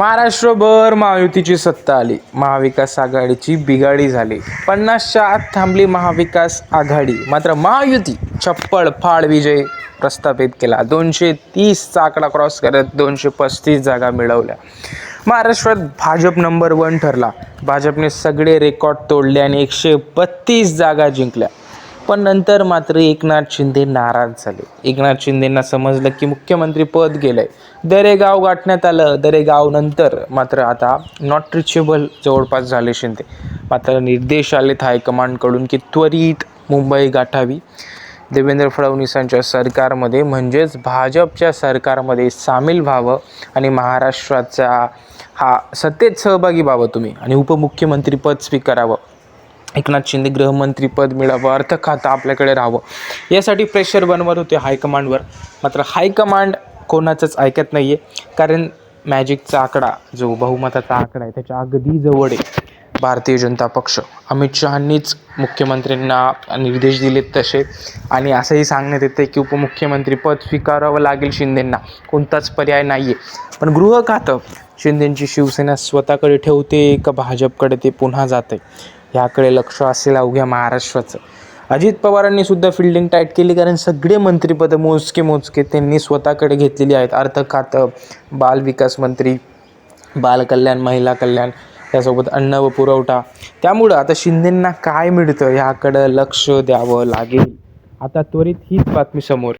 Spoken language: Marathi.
महाराष्ट्रभर महायुतीची सत्ता आली. महाविकास आघाडीची बिघाडी झाली. पन्नासच्या आत थांबली महाविकास आघाडी. मात्र महायुती छप्पळ फाळ विजय प्रस्थापित केला. दोनशे तीसचा आकडा क्रॉस करत दोनशे पस्तीस जागा मिळवल्या. महाराष्ट्रात भाजप नंबर वन ठरला. भाजपने सगळे रेकॉर्ड तोडले आणि एकशे बत्तीस जागा जिंकल्या. पण नंतर मात्र एकनाथ शिंदे नाराज झाले. एकनाथ शिंदेंना समजलं की मुख्यमंत्री पद गेलंय. दरेगाव गाठण्यात आलं. दरेगाव नंतर मात्र आता नॉट रिचेबल जवळपास झाले शिंदे. मात्र निर्देश आलेत हायकमांडकडून की त्वरित मुंबई गाठावी. देवेंद्र फडणवीसांच्या सरकारमध्ये म्हणजेच भाजपच्या सरकारमध्ये सामील व्हावं आणि महाराष्ट्राचा हा सत्तेत सहभागी व्हावं तुम्ही आणि उपमुख्यमंत्रीपद स्वीकारावं. एकनाथ शिंदे गृहमंत्रीपद मिळावं अर्थ खातं आपल्याकडे राहावं. यासाठी प्रेशर बनवत होते हायकमांडवर मात्र हायकमांड कोणाचंच ऐकत नाही आहे कारण मॅजिकचा आकडा जो बहुमताचा आकडा आहे त्याच्या अगदी जवळ आहे. भारतीय जनता पक्ष. अमित शहांनीच मुख्यमंत्र्यांना निर्देश दिलेत तसे. आणि असंही सांगण्यात येते की उपमुख्यमंत्रीपद स्वीकारावं लागेल शिंदेंना. कोणताच पर्याय नाही आहे पण गृह खातं शिंदेंची शिवसेना स्वतःकडे ठेवते का भाजपकडे ते पुन्हा जाते ह्याकडे लक्ष असेल अवघ्या महाराष्ट्राचं. अजित पवारांनी सुद्धा फिल्डिंग टाईट केली कारण सगळे मंत्रिपदं मोजके मोजके त्यांनी स्वतःकडे घेतलेली आहेत. अर्थ खातं बाल विकास मंत्री बालकल्याण महिला कल्याण त्यासोबत अन्न व पुरवठा. त्यामुळं आता शिंदेंना काय मिळतं ह्याकडं लक्ष द्यावं लागेल. आता त्वरित हीच बातमी समोर.